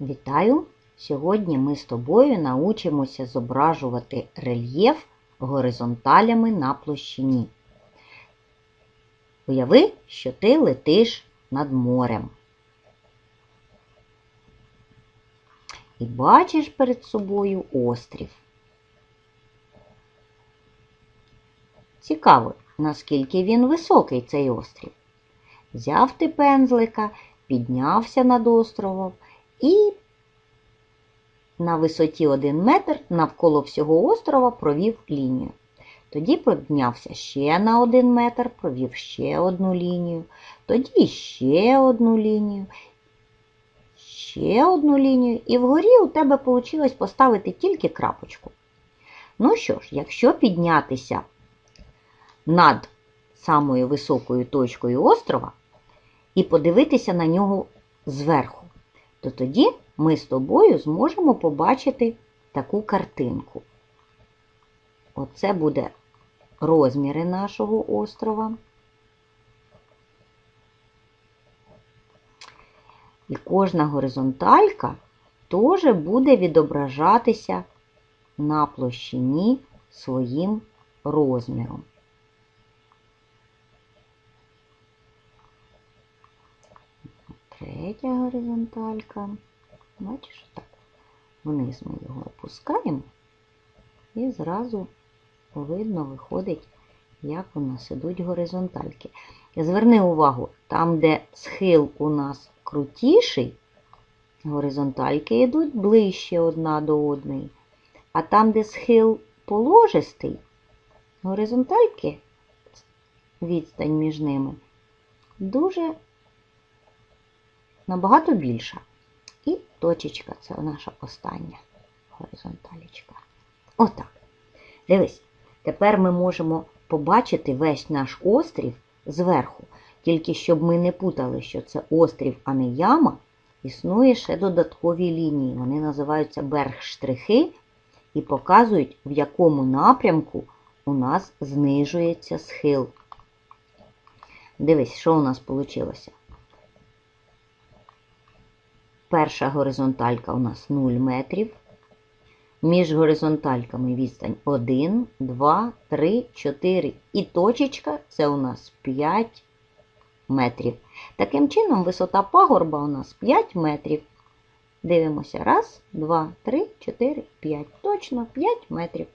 Вітаю! Сьогодні ми з тобою научимося зображувати рельєф горизонталями на площині. Уяви, що ти летиш над морем. І бачиш перед собою острів. Цікаво, наскільки він високий цей острів. Взяв ти пензлика, піднявся над островом і на висоті 1 метр навколо всього острова провів лінію. Тоді піднявся ще на 1 метр, провів ще одну лінію, тоді ще одну лінію, ще одну лінію, і вгорі у тебе вийшло поставити тільки крапочку. Ну що ж, якщо піднятися над самою високою точкою острова і подивитися на нього зверху, то тоді ми з тобою зможемо побачити таку картинку. Оце буде розміри нашого острова. І кожна горизонталька теж буде відображатися на площині своїм розміром. Третя горизонталька. Бачиш, так, вниз ми його опускаємо і зразу видно виходить, як у нас ідуть горизонтальки. Зверни увагу, там, де схил у нас крутіший, горизонтальки йдуть ближче одна до одної. А там, де схил положистий, горизонтальки, відстань між ними, дуже набагато більша. І точечка це наша остання горизонталічка. Отак. Дивись, тепер ми можемо побачити весь наш острів зверху. Тільки щоб ми не путали, що це острів, а не яма, існує ще додаткові лінії. Вони називаються берг-штрихи і показують, в якому напрямку у нас знижується схил. Дивись, що у нас вийшло. Перша горизонталька у нас 0 метрів. Між горизонтальками відстань 1, 2, 3, 4 і точечка це у нас 5 метрів. Таким чином, висота пагорба у нас 5 метрів. Дивимося. Раз, два, три, чотири, п'ять. Точно 5 метрів.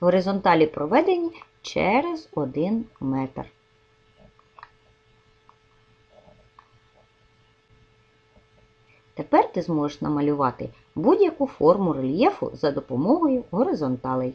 Горизонталі проведені через 1 метр. Тепер ти зможеш намалювати будь-яку форму рельєфу за допомогою горизонталей.